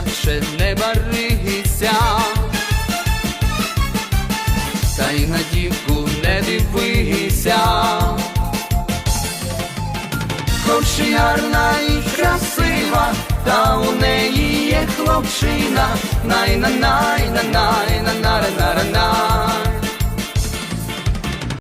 більше не барися, та й на дівку не дивися. Хоч і гарна і красива, та у неї є хлопчина, Най-на-най-на-най-на-най.